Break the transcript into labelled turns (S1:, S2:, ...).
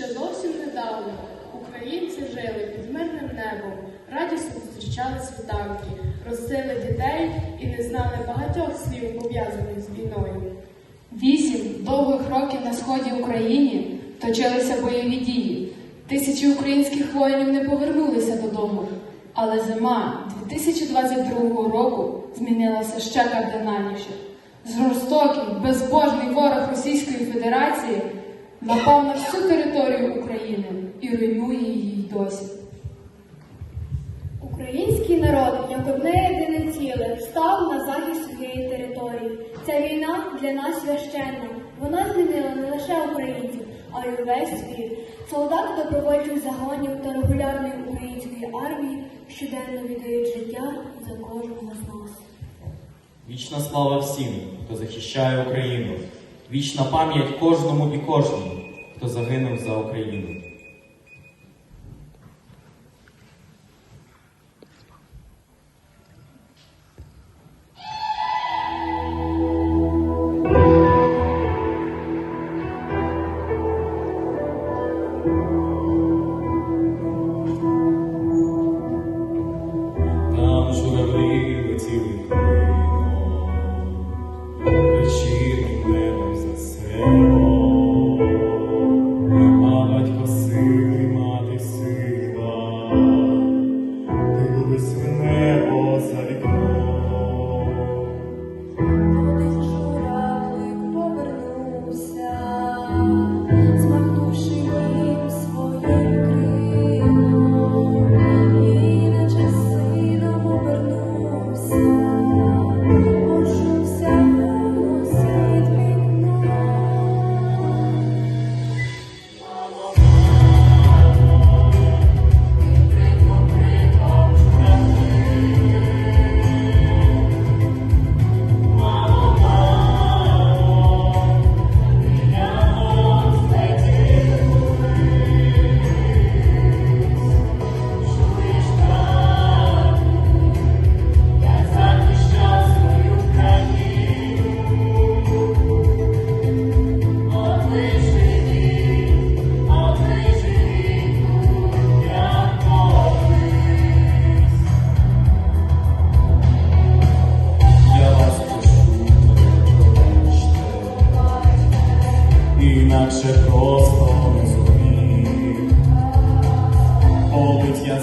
S1: Ще зовсім недавно українці жили під мирним небом, радісно зустрічали світанки, ростили дітей і не знали багатьох слів, пов'язаних з війною.
S2: Вісім довгих років на сході України точилися бойові дії. Тисячі українських воїнів не повернулися додому. Але зима 2022 року змінилася ще кардинальніше. Жорстокий, безбожний ворог Російської Федерації напав на всю територію України і руйнує її досі.
S3: Український народ, як одне єдине ціле, став на захист своєї території. Ця війна для нас священна. Вона змінила не лише українців, а й увесь світ. Солдати добровольчих загонів та регулярної української армії щоденно віддають життя за кожного з нас.
S4: Вічна слава всім, хто захищає Україну. Вічна пам'ять кожному і кожному, хто загинув за Україну. Там інакше просто не зумів. Обить я